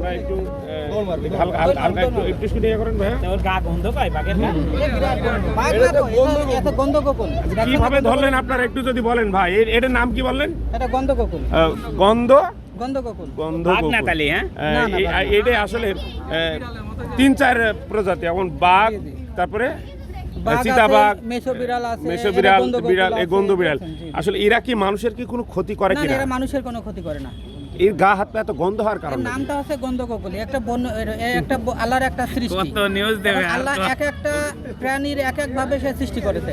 আমরা একটু হালকা হালকা হালকা একটু একটু শুনে করেন ভাইয়া। ওর গা গন্ধ পায় বাঘের গা। বাঘ না তো, এটা- এটা গন্ধ কোকুল কীভাবে ধরলেন আপনারা একটু যদি বলেন ভাই? এটার নাম কি বললেন? এটা গন্ধ কোকুল গন্ধ? গন্ধ কোকুল গন্ধ বাঘ না তালি হ্যাঁ? আহ, না, না, এ- বাঘ না। এটা আসলে আহ, তিন চার প্রজাতি এখন বাঘ তারপরে বাঘ চিতাবাঘ মেছো বিড়াল আছে, মেছো বিড়াল গন্ধ বিড়াল এই গন্ধ বিড়াল। আসলে এরা কি মানুষের কি কোনো ক্ষতি করে কিনা? এরা মানুষের কোনো ক্ষতি করে না। এর গা হাত পা এত গন্ধ হওয়ার কারণে নামটা হচ্ছে গন্ধ কোকুল একটা বন্য একটা আল্লাহর একটা সৃষ্টি। কত নিউজ দেবে আল্লাহ এক একটা প্রাণীর এক এক ভাবে সে সৃষ্টি করেছে।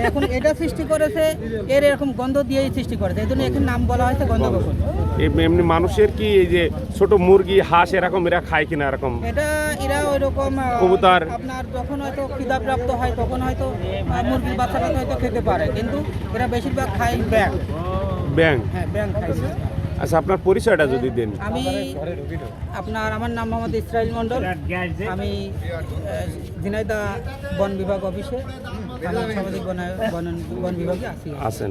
এখন এটা সৃষ্টি করেছে এর এরকম গন্ধ দিয়েই সৃষ্টি করেছে। এই জন্য এখানে নাম বলা হয়েছে গন্ধ কোকুল এম- এমনি মানুষের কি এই যে ছোট মুরগি হাঁস এরকম এরা খায় কিনা এরকম? এটা এরা ওই রকম কবুতর। আপনার যখন হয়তো খিদাপ্রাপ্ত হয় তখন হয়তো মুরগির বাচ্চাটা হয়তো খেতে পারে। কিন্তু এরা বেশিরভাগ খায় ব্যাং ব্যাং হ্যাঁ ব্যাং খাইছে আচ্ছা আপনার পরিচয়টা যদি দেন। আমি আপনার আমার নাম মোহাম্মদ ইসরাইল মন্ডল আমি আহ, ঝিনাইদহ বন বিভাগ অফিসে আছেন।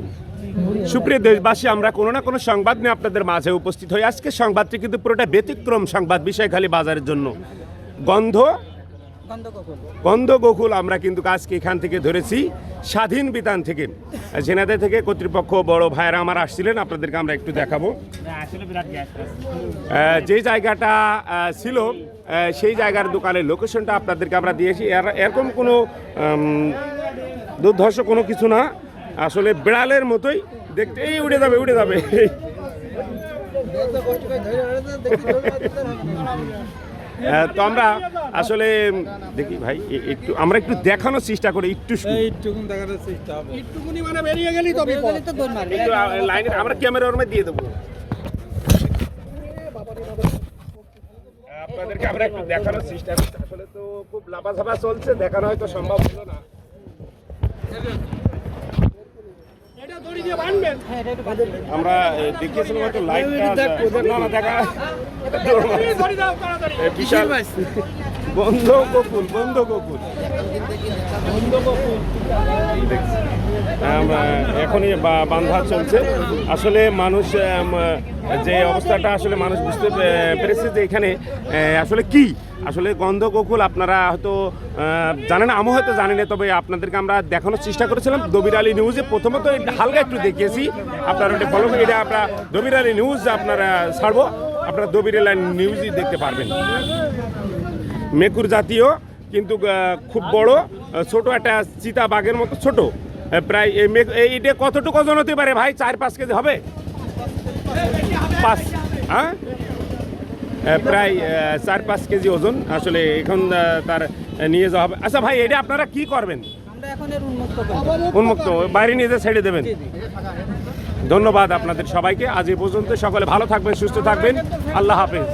সুপ্রিয় দেশবাসী আমরা কোনো না কোনো সংবাদ নিয়ে আপনাদের মাঝে উপস্থিত হই। আজকে সংবাদটি কিন্তু পুরোটা ব্যতিক্রম সংবাদ বিষয়খালী বাজারের জন্য। গন্ধ? গন্ধ গোকুল আমরা কিন্তু আজকে এখান থেকে ধরেছি। স্বাধীন বিধান থেকে জেনাদের থেকে কর্তৃপক্ষ বড় ভাইয়েরা আমার আসছিলেন আপনাদেরকে আমরা একটু দেখাবো। আসলে বিরাট গ্যাস আহ, যে জায়গাটা ছিল সেই জায়গার দোকানের লোকেশনটা আপনাদেরকে আমরা দিয়েছি। এর- এরকম কোনো দুর্ধর্ষ কোনো কিছু না। আসলে বিড়ালের মতোই দেখতে এই উড়ে যাবে উড়ে যাবে। তো আমরা আসলে দেখি ভাই একটু আমরা একটু দেখানোর চেষ্টা করি একটু শুধু। বেরিয়ে গেলেই তো দৌড় মারবে। একটু লাইনে আমরা ক্যামেরা ওর মধ্যে দিয়ে দেবো। আপনাদেরকে আমরা একটু দেখানোর চেষ্টা করছি আসলে তো খুব লাফাঝাফা চলছে দেখানো হয়তো সম্ভব হলো না হ্যাঁ এটা একটু বাদ দিন। আমরা দেখিয়েছিলাম হয়তো লাইটটা না না, দেখা। বিশাল। বন্ধ গোকুল বন্ধ গোকুল। এখনই বান্ধা চলছে। আসলে মানুষ যে অবস্থাটা আসলে মানুষ বুঝতে পেরেছে যে এখানে আসলে কি? আসলে গন্ধ গোকুল আপনারা হয়তো জানেন আমি হয়তো জানি না, তবে আপনাদেরকে আমরা দেখানোর চেষ্টা করেছিলাম দবির আলী নিউজে। প্রথমত হালকা একটু দেখিয়েছি। আপনারা ওটা ফলো এটা আমরা দবির আলী নিউজ আপনারা ছাড়বো। আপনারা দবির আলী নিউজই দেখতে পারবেন। মেকুর জাতীয়, কিন্তু খুব বড় ছোট একটা চিতা বাঘের মতো ছোট। প্রায় এই এটা কতটুকু ওজন হতে পারে ভাই? চার পাঁচ কেজি হবে? পাঁচ হ্যাঁ? প্রায় চার পাঁচ কেজি ওজন আসলে এখন তার নিয়ে যাওয়া হবে। আচ্ছা ভাই এটা আপনারা কি করবেন? উন্মুক্ত বাইরে নিয়ে যে ছেড়ে দেবেন। ধন্যবাদ আপনাদের সবাইকে। আজ এই পর্যন্ত সকলে ভালো থাকবেন সুস্থ থাকবেন। আল্লাহ হাফেজ।